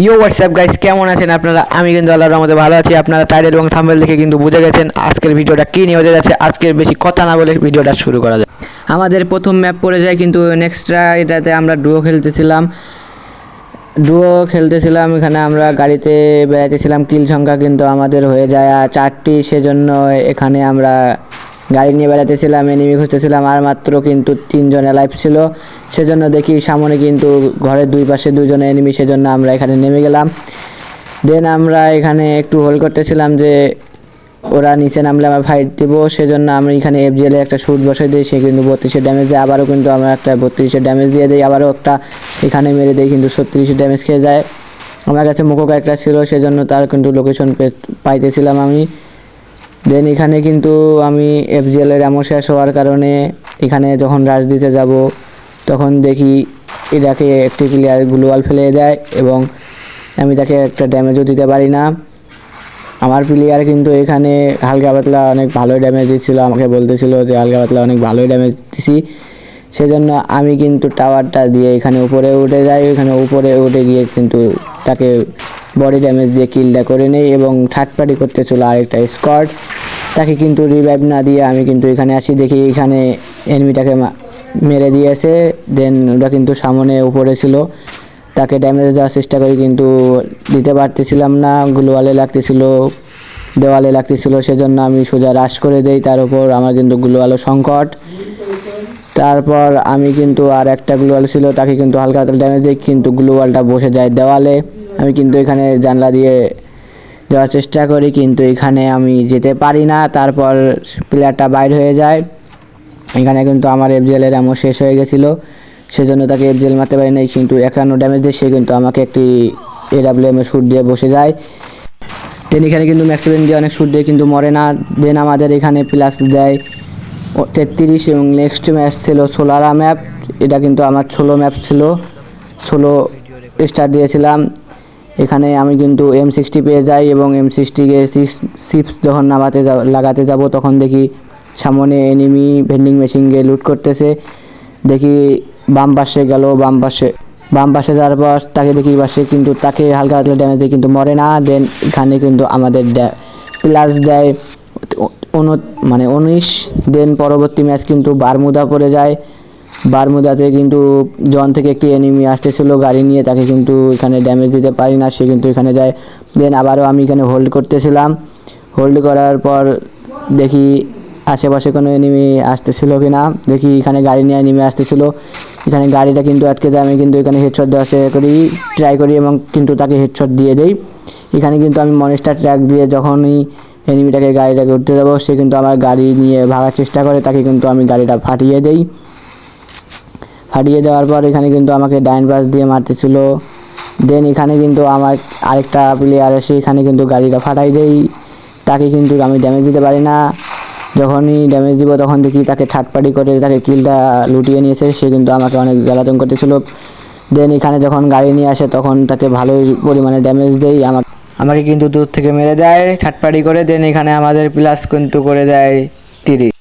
You WhatsApp guys কেমন আছেন আপনারা? আমি কিন্তু আল্লাহর রহমতে ভালো আছি। আপনারা টাইটেল এবং থাম্বনেল দেখে কিন্তু বুঝে গেছেন আজকের ভিডিওটা কী নিয়ে হতে যাচ্ছে। আজকের বেশি কথা না বলে ভিডিওটা শুরু করা যায় আমাদের প্রথম ম্যাপ পড়ে যায় কিন্তু নেক্সটটা এটাতে আমরা ডুয়ো খেলতেছিলাম। ডুয়ো খেলতেছিলাম, এখানে আমরা গাড়িতে বেড়াইতেছিলাম। কিল সংখ্যা কিন্তু আমাদের হয়ে যায় চারটি, সেজন্য এখানে আমরা গাড়ি নিয়ে বেড়াতেছিলাম এনিমি খুঁজতেছিলাম, আর মাত্র কিন্তু তিনজন লাইফ ছিল। সেজন্য দেখি সামনে কিন্তু ঘরের দুই পাশে দুজন এনিমি সেজন্য আমরা এখানে নেমে গেলাম। দেন আমরা এখানে একটু হোল্ড করতেছিলাম যে ওরা নিচে নামলে আমরা ফাইট দিব। সেজন্য আমরা এখানে এফজিএলে একটা শুট বসে দিই, সে কিন্তু বত্রিশের ড্যামেজ দেয়। আবারও কিন্তু আমরা একটা বত্রিশের ড্যামেজ দিয়ে দিই। আবারও একটা এখানে মেরে দিই, কিন্তু ছত্রিশের ড্যামেজ খেয়ে যায়। আমার কাছে মুখো একটা ছিল, সেজন্য তার কিন্তু লোকেশন পাইতেছিলাম আমি। দেন এখানে কিন্তু আমি এফজিএলের এমন শেষ হওয়ার কারণে এখানে যখন রাশ দিতে যাব, তখন দেখি এটাকে একটি প্লেয়ার গ্লোয়াল ফেলে দেয় এবং আমি তাকে একটা ড্যামেজও দিতে পারি না। আমার প্লেয়ার কিন্তু এখানে হালকা পাতলা অনেক ভালোই ড্যামেজ দিচ্ছিল, আমাকে বলতেছিল যে হালকা পাতলা অনেক ভালোই ড্যামেজ দিছি। সেজন্য আমি কিন্তু টাওয়ারটা দিয়ে এখানে উপরে উঠে যাই, এখানে উপরে উঠে গিয়ে কিন্তু তাকে বডি ড্যামেজ দিয়ে কিলটা করে নেই এবং থার্ড পার্টি করতেছিল আরেকটা স্কট তাকে কিন্তু রিভাইভ না দিয়ে আমি কিন্তু এখানে আসি, দেখি এখানে এনিমিটাকে মেরে দিয়েছে। দেন ওটা কিন্তু সামনে উপরে ছিল। তাকে ড্যামেজ দেওয়ার চেষ্টা করি কিন্তু দিতে পারতেছিলাম না। গ্লোয়ালে লাগতেছিল, দেওয়ালে লাগতেছিল, সেজন্য আমি সোজা রাশ করে দেই। তার উপর আমার কিন্তু গ্লোয়ালও সংকট। তারপর আমি কিন্তু আর একটা গ্লোয়াল ছিল, তাকে কিন্তু হালকা হালকা ড্যামেজ দিই, কিন্তু গ্লোয়ালটা বসে যায় দেওয়ালে। আমি কিন্তু এখানে জানলা দিয়ে দেওয়ার চেষ্টা করি, কিন্তু এখানে আমি যেতে পারি না। তারপর প্লেয়ারটা বাইর হয়ে যায়। এখানে কিন্তু আমার এফজেলের এমন শেষ হয়ে গেছিল। সেজন্য তাকে এফজেল মারতে পারি নাই, কিন্তু একান্ন ড্যামেজ দিয়ে সে কিন্তু আমাকে একটি এডাব্লিউএম শ্যুট দিয়ে বসে যায়। দেন এখানে কিন্তু ম্যাক্সিমেন দিয়ে অনেক শ্যুট দিয়ে কিন্তু মরে না। দেন আমাদের এখানে প্লাস দেয় তেত্রিশ এবং নেক্সট ম্যাচ ছিল সোলারা ম্যাপ এটা কিন্তু আমার ষোলো ম্যাপ ছিল। ষোলো স্টার দিয়েছিলাম। এখানে আমি কিন্তু এম সিক্সটি পেয়ে যাই এবং এম সিক্সটিকে সিক্স সিক্স যখন নামাতে যাব লাগাতে যাব, তখন দেখি সামনে এনিমি ভেন্ডিং মেশিনকে লুট করতেছে। দেখি বাম পাশে গেল, বাম পাশে বাম পাশে যাওয়ার পর তাকে দেখি পাশে কিন্তু তাকে হালকা হালকা ড্যামেজ দিয়ে কিন্তু মরে না। দেন এখানে কিন্তু আমাদের প্লাস দেয় উন মানে উনিশ। দেন পরবর্তী ম্যাচ কিন্তু বারমুদা পড়ে যায়। বারমুদাতে কিন্তু জন থেকে একটি এনিমি আসতেছিল, গাড়ি নিয়ে তাকে কিন্তু এখানে ড্যামেজ দিতে পারি না, সে কিন্তু এখানে যায়। দেন আবারও আমি এখানে হোল্ড করতেছিলাম। হোল্ড করার পর দেখি আশেপাশে কোনো এনিমি আসতেছিল কি না দেখি এখানে গাড়ি নিয়ে এনিমি আসতেছিল। এখানে গাড়িটা কিন্তু আটকে যায়, আমি কিন্তু এখানে হেডশট দেওয়া চেষ্টা করি ট্রাই করি এবং কিন্তু তাকে হেডশট দিয়ে দেই। এখানে কিন্তু আমি মনিস্টার ট্র্যাক দিয়ে যখনই এনিমিটাকে গাড়িটাকে উঠতে যাব, সে কিন্তু আমার গাড়ি নিয়ে ভাগার চেষ্টা করে, তাকে কিন্তু আমি গাড়িটা ফাটিয়ে দেই। ফাটিয়ে দেওয়ার পর এখানে কিন্তু আমাকে ডাইন ব্রাশ দিয়ে মারতেছিল। দেন এখানে কিন্তু আমার আরেকটা প্লেয়ার এসে এখানে কিন্তু গাড়িটা ফাটাই দেই। তাকে কিন্তু আমি ড্যামেজ দিতে পারি না। যখনই ড্যামেজ দিব তখন দেখি তাকে থার্ড পার্টি করে তাকে কিলটা লুটিয়ে নিয়েছে। সে কিন্তু আমাকে অনেক জ্বালাতন করতেছিল। দেন এখানে যখন গাড়ি নিয়ে আসে তখন তাকে ভালোই পরিমাণে ড্যামেজ দেই। আমাকে আমাকে কিন্তু দূর থেকে মেরে দেয়। থার্ড পার্টি করে। দেন এখানে আমাদের প্লাস কিন্তু করে দেয় তিরিশ।